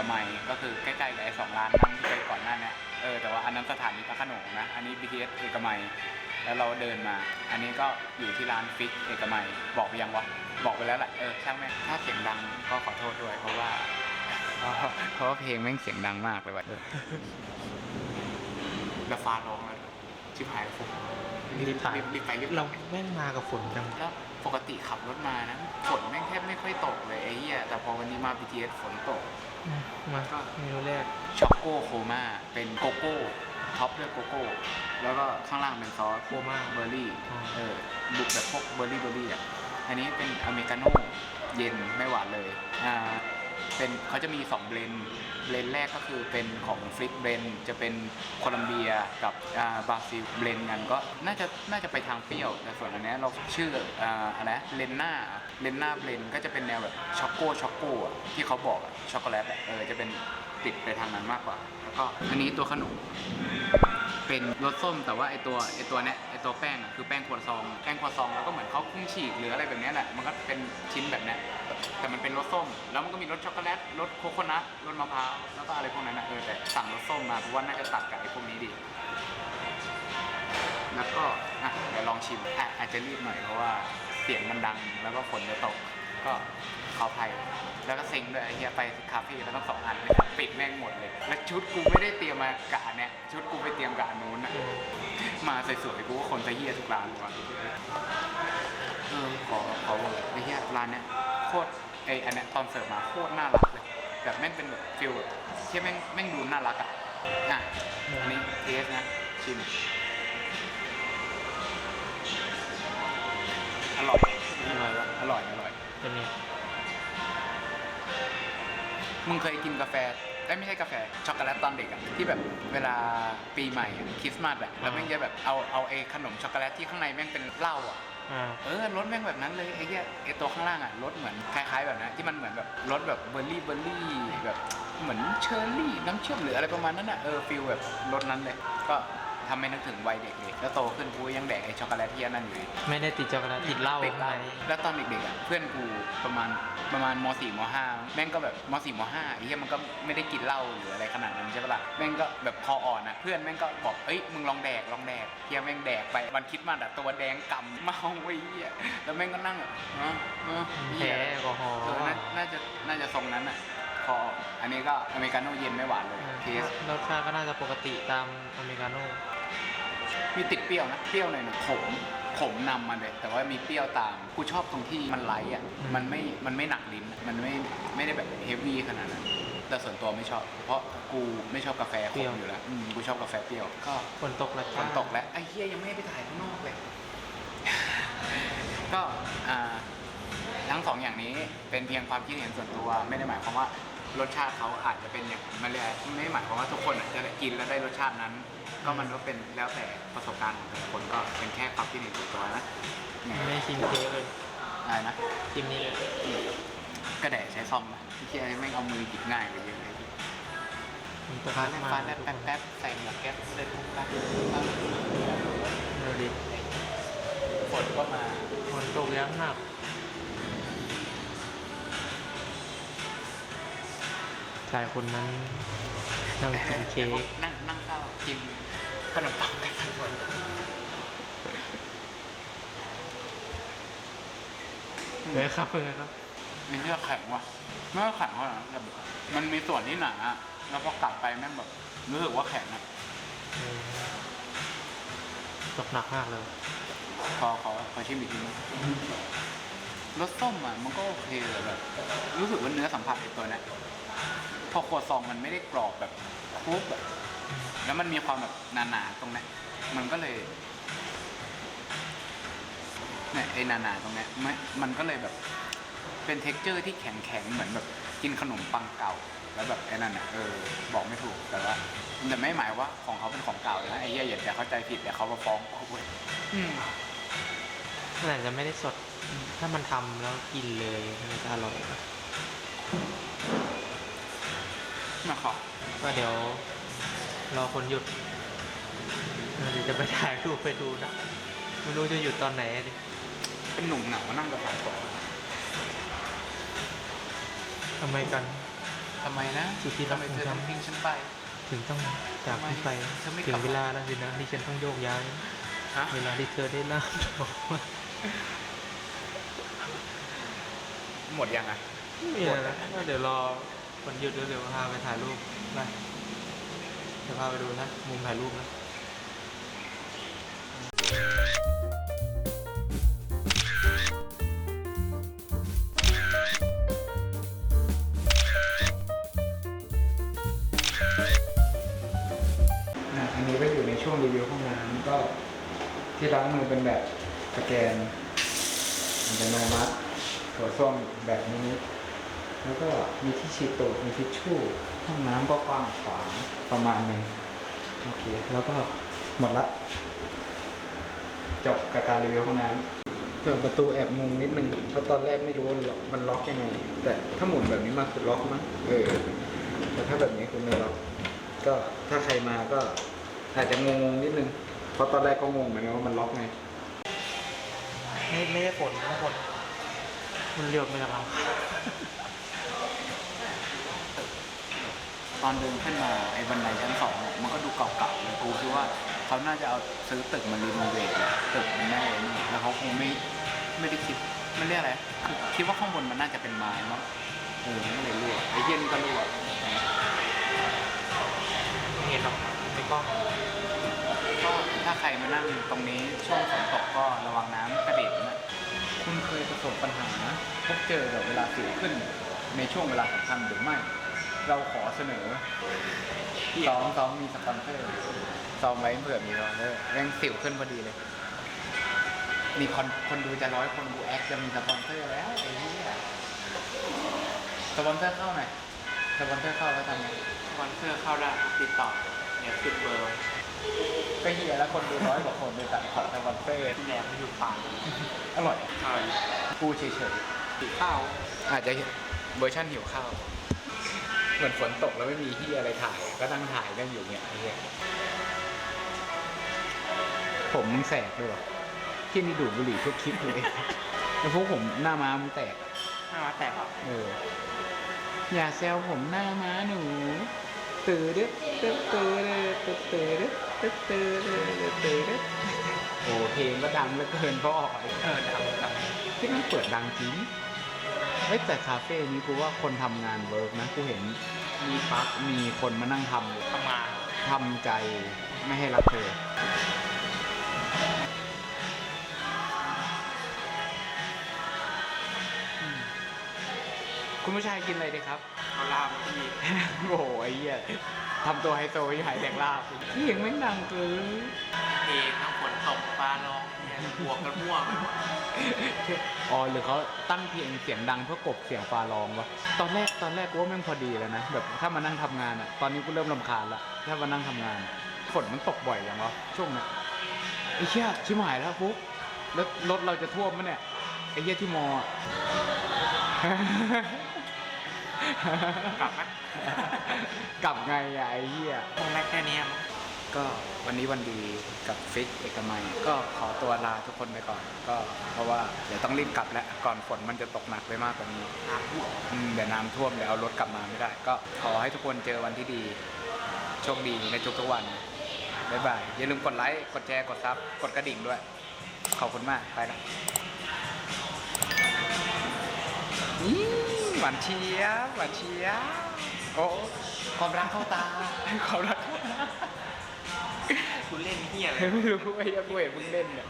อกมัยก็คือใกล้ๆกับไอ้สองร้านนั่งที่ไปก่อนหน้าเนี้เออแต่ว่าอันนั้นสถานีพระโขนงนะ อันนี้ BTS เอกมัย แล้วเราเดินมา อันนี้ก็อยู่ที่ร้านฟิกเอกมัย บอกไปยังวะ บอกไปแล้วแหละ เออ ช่างแม่งถ้าเสียงดังก็ขอโทษด้วย เพราะว่า เพราะว่าเพลงแม่งเสียงดังมากเลยว่ะแล้วฟ้าร้องแล้วชิบหายแล้วฟุกรีบถ่ายรีบไปรีบเราแม่งมากับฝนจังแล้ว ปกติขับรถมานะฝนแม่งแทบไม่ค่อยตกเลยไอ้เหี้ยแต่พอวันนี้มา BTS ฝนตกอืมมาเมนูแรก ช็อกโกโคมาเป็นโกโก้ท็อปด้วยโกโก้ แล้วก็ข้างล่างเป็นซอสโคม่าเบอร์รี่อ๋อ เออบุกแบบพวกเบอร์รี่เบอร์รี่อะ อันนี้เป็นอเมริกาโน่เย็นไม่หวานเลย อ่า เป็นเขาจะมี2เบลนด์เบลนด์แรกก็คือเป็นของฟลิกเบลนด์จะเป็นโคลัมเบียกับอ่าบราซิลเบลนด์กันก็น่าจะน่าจะไปทางเปรี้ยว แต่ส่วนอันนี้เราชื่ออ่าอะไรเลนน่าเลนน่าเบลนด์ก็จะเป็นแนวแบบช็อกโกช็อกโกที่เขาบอกช็อกโกแลตเออจะเป็นติดไปทางนั้นมากกว่า แล้วก็อันนี้ตัวขนม เป็นรสส้มแต่ว่าไอตัวไอตัวเนี้ยไอตัวแป้งอะคือแป้งครัวซองแป้งครัวซองแล้วก็เหมือนเขาคุ้งฉีกหรืออะไรแบบเนี้ยแหละมันก็เป็นชิ้นแบบเนี้ยแต่มันเป็นรสส้ม แล้วมันก็มีรสช็อกโกแลตรสโคโคนัทรสมะพร้าวแล้วก็อะไรพวกนั้นนะเออแต่สั่งรสส้มมาเพราะว่าน่าจะตัดกับไอพวกนี้ดีแล้วก็อะเดี๋ยวลองชิมอะอาจจะรีบหน่อยเพราะว่าเสียงมันดังแล้วก็ฝนจะตกก็ ขออภัยแล้วก็เซ็งด้วยไอ้เฮียไปคาเฟ่แล้วต้องสองอันเลยปิดแม่งหมดเลย แล้วชุดกูไม่ได้เตรียมมากะเนี้ยชุดกูไปเตรียมกะอันนู้นอะมาสวยๆกูว่าคนจะเฮียทุกร้านว่ะเออขอขอบอกไอ้เฮียร้านเนี้ยโคตรไอ้อันเนี้ยตอนเสิร์ฟมาโคตรน่ารักเลยแบบแม่งเป็นแบบฟิลแบบที่แม่งแม่งดูน่ารักอะอะอันนี้เทสนะชิม มึงเคยกินกาแฟเอ้ยไม่ใช่กาแฟ ช็อกโกแลตตอนเด็กอะที่แบบเวลาปีใหม่อะคริสต์มาสอะแล้วแม่งจะแบบเอาเอาไอ้ขนมช็อกโกแลตที่ข้างในแม่งเป็นเหล้าอะ อ่า เออรสแม่งแบบนั้นเลยไอ้เหี้ยไอ้ตัวข้างล่างอะรสเหมือนคล้ายๆแบบนั้นที่มันเหมือนแบบรสแบบเบอร์รี่เบอร์รี่แบบเหมือนเชอร์รี่น้ำเชื่อมหรืออะไรประมาณนั้นอะเออฟิลแบบรสนั้นเลย ก็ ทำให้นึกถึงวัยเด็กเลยแล้วโตขึ้นกูยังแดกไอ้ช็อกโกแลตที่อันนั่นอยู่เลย ไม่ได้ติดช็อกโกแลตติดเหล้าติดเหล้าข้างในแล้วตอนเด็กๆอะเพื่อนกูประมาณประมาณม .4 ม .5 แม่งก็แบบม .4 ม .5 ไอ้เหี้ยมันก็ไม่ได้กินเหล้าหรืออะไรขนาดนั้นใช่ปะล่ะแม่งก็แบบคออ่อนอะเพื่อนแม่งก็บอกเอ้ยมึงลองแดกลองแดกเฮียแม่งแดกไปวันคริดมาสอะตัวแดงกำเมาไว้เหี้ยแล้วแม่งก็นั่งแบบเออเออแพ้เหี้ยแอลกอฮอล์ เออน่าน่าจะน่าจะทรงนั้นอะคออันนี้ก็อเมริกาโน่เย็นไม่หวานเลยเทส รสชาติก็น่าจะปกติตามอเมริกาโน่ มีติดเปรี้ยวนะ เปรี้ยวหน่อยนะขมขมนำมาเลยแต่ว่ามีเปรี้ยวตาม กูชอบตรงที่มันไลท์อะ มันไม่ มันไม่หนักลิ้น มันไม่ ไม่ได้แบบเฮฟวี่ขนาดนั้น แต่ส่วนตัวไม่ชอบ เพราะกูไม่ชอบกาแฟขมอยู่แล้วอืมกูชอบกาแฟเปรี้ยว ก็ฝนตกแล้วฝนตกแล้ว ไอ้เฮียยังไม่ได้ไปถ่ายข้างนอกเลย ก็อ่าทั้งสองอย่างนี้เป็นเพียงความคิดเห็นส่วนตัว ไม่ได้หมายความว่า รสชาติเขาอาจจะเป็นอย่างมันเลยไม่ได้หมายความว่าทุกคนอาจจะได้กินแล้วได้รสชาตินั้น ก็มันก็เป็นแล้วแต่ประสบการณ์ของแต่ละคนก็เป็นแค่ความคิดเห็นส่วนตัวนะเนี่ยไม่ได้ชิมเค้กเลยอะไรนะชิมนี้เลยกระแดะใช้ซ่อมนะที่เชี่ยไม่งเอามือหยิบง่ายกว่าเยอะเลยมันตกฟ้ามาแลบฟ้าแลบแป๊บแป๊บใส่หมวกแก๊ปเดินปุ๊บปั๊บดูดิฝนก็มาฝนตกยังหนัก ชายคนนั้นนั่งกินเค้กนั่งนั่งเศร้ากินขนมปังกันทั้งคนเลยครับเลยครับนี่เลือกแข็งว่ะไม่ว่าแข็งเท่าไหร่นะแต่แบบมันมีส่วนที่หนาแล้วพอกลับไปแม่งแบบรู้สึกว่าแข็งอะเออตกหนักมากเลยพอเขาเขาชิมอีกทีนึงรสส้มอะมันก็โอเคแต่แบบ รู้สึกว่าเนื้อสัมผัสไอ้ตัวเนี้ย พอครัวซองมันไม่ได้กรอบแบบครุบอะแล้วมันมีความแบบหนาๆตรงเนี้ยมันก็เลยเนี่ยไอ้หนาๆตรงเนี้ยไม่มันก็เลยแบบ เป็นเท็กเจอร์ที่แข็งๆเหมือนแบบกินขนมปังเก่า แล้วแบบไอ้นั่นอะเออบอกไม่ถูกแต่ว่าแต่ไม่หมายว่าของเขาเป็นของเก่านะไอ้เหี้ยอย่าอย่าเข้าใจผิดเดี๋ยวเขามาฟ้องกูเว้ยอืมมันอาจจะไม่ได้สด ถ้ามันทำแล้วกินเลยมันจะอร่อย มาขอก็เดี๋ยวรอคนหยุดเออเดี๋ยวจะไปถ่ายรูปไปดูนะไม่รู้จะหยุดตอนไหนดิเป็นหนุ่มเหงานั่งกับสายฝนทำไมกัน ทำไมนะสุดที่รัทำกไมของเธอฉัต้อนงทิ้งฉันไป ถึงต้องจากที่ไปทำไมถึกลังบเวลาแล้วสินะที่ฉันต้องโยกย้าย ฮะเวลาที่เธอได้ล่ามออกมาหมดยังอะ ไม่มีอะไรแล้วก็เดี๋ยวรอ วันหยุดแล้วเดี๋ยวพาไปถ่ายรูปนะเดี๋ยวพาไปดูนะ มุมถ่ายรูปนะอะอันนี้ก็อยู่ในช่วงรีวิวห้องน้ำก็ที่ล้างมือเป็นแบบสแกนอัตโนมัติถั่วส้วมแบบนี้ แล้วก็มีที่ฉีดตูดมีทิชชู่ห้องน้ำก็กว้างขวางประมาณหนึงโอเคแล้วก็หมดละจบกับการรีวิวห้องน้ำเปิดประตูแอบงงนิดนึงเพราะตอนแรกไม่รู้ว่ามันล็อกยังไง แต่ถ้าหมุนแบบนี้มาคือล็อกมั้งเออแต่ถ้าแบบนี้คือไม่ล็อก ก็ถ้าใครมาก็อาจจะงงนิดนึงเพราะตอนแรกก็งงเหมือนกันว่ามันล็อกไงไม่ไม่ได้ผลไม่ได้ผลมันเรียบไม่ละครับ ตอนเดินขึ้นมาไอ้บันไดชั้นสองเนี่ยมันก็ดูเก่าๆเลยกูคิดว่าเขาน่าจะเอาซื้อตึกมารีโนเวทอะตึกมันแน่เลยนี่แล้วเขาคงไม่ไม่ได้คิดมันเรียกอะไรคือคิดว่าข้างบนมันน่าจะเป็นไม้มั้งเออมันก็เลยรั่วไอ้เหี้ย็นก็รั่วไม่เห็นหรอกในกล้องก็ถ้าใครมานั่งตรงนี้ช่วงฝนตกก็ระวังน้ำกระเด็นนะคุณเคยประสบปัญหาพบเจอกับเวลาสิวขึ้นในช่วงเวลาสำคัญหรือไม่ เราขอเสนอซ้อมซ้อมมีสปอนเซอร์ซ้อมไว้เผื่อมีสปอนเซอร์ยังสิวขึ้นพอดีเลย มีคนคนดูจะร้อยคนดูแอคจะมีสปอนเซอร์แล้วไอ้เหี้ยสปอนเซอร์เข้าหน่อยสปอนเซอร์เข้าแล้วทำไงสปอนเซอร์เข้าได้ติดต่อเนี่ยขึ้นเบอร์ก็เฮียแล้วคนดูร้อยกว่าคนไปตัดขอสปอนเซอร์ที่แหลมมันอยู่ป่าอร่อยใช่กูเฉยติดข้าวๆอาจจะเวอร์ชันหิวข้าว เหมือนฝนตกแล้วไม่มีที่อะไรถ่ายก็นั่งถ่ายกันอยู่เนี่ยไอ้เหี้ยผมมึงแสกด้วยวะที่นี่ดูดบุหรี่ทุกคลิปเลยแล้วพวกผมหน้าม้ามึงแตก หน้ามาแตกอะเออ อย่าแซวผมหน้าม้าหนูตื่นดึ๊ดตึ๊ดตื่นตึ๊ดตื่นตึ๊ดตื่นตึ๊ดตื่นตึ๊ดโอ้เพลงก็ดังเหลือเกินเพราะออกเออดังดังที่มันเปิดดังจริงเฮ้ยแต่คาเฟ่นี้กูว่าคนทำงานเวิร์กนะกูเห็นมีปลั๊กมีคนมานั่งทำอยู่ทำงานทำใจไม่ให้รักเธอ คุณผู้ชายกินอะไรดีครับเขาลามที่โอ้โหไอ้เหี้ยทำตัวไฮโซที่หายแดกลาบเสียงแม่งดังเกินเพลงทั้งฝนตกฟ้าร้องเนี่ยบวกกันมั่วไปหมด อ๋อหรือเขาตั้งเพลงเสียงดังเพื่อกลบเสียงฟ้าร้องวะตอนแรกตอนแรกกูว่าแม่งพอดีแล้วนะแบบถ้ามานั่งทำงานอะตอนนี้กูเริ่มรำคาญละถ้ามานั่งทำงานอะฝนมันตกบ่อยอย่างวะช่วงเนี้ยไอ้เหี้ยชิบหายแล้วปุ๊บแล้วรถเราจะท่วมมั้ยเนี่ยไอ้เหี้ยที่มออะ กลับไหม กลับไงอะไอ้เหี้ย คงได้แค่นี้มั้ง ก็วันนี้วันดีกับฟิกเอกมัย ก็ขอตัวลาทุกคนไปก่อน ก็เพราะว่าเดี๋ยวต้องรีบกลับแล้วก่อนฝนมันจะตกหนักไปมากกว่านี้น้ำท่วมอืมเดี๋ยวน้ำท่วมเดี๋ยวเอารถกลับมาไม่ได้ ก็ขอให้ทุกคนเจอวันที่ดี โชคดีในทุกๆวันบ๊ายบายอย่าลืมกดไลค์กดแชร์กดซับกดกระดิ่งด้วย ขอบคุณมากไปละนี่หวานเชียบหวานเชียบโอ้ความรักเข้าตาความรัก คุณเล่นเฮียอะไรไม่รู้ไอ้เหี้ยกูเห็นมึงเล่นเนี่ย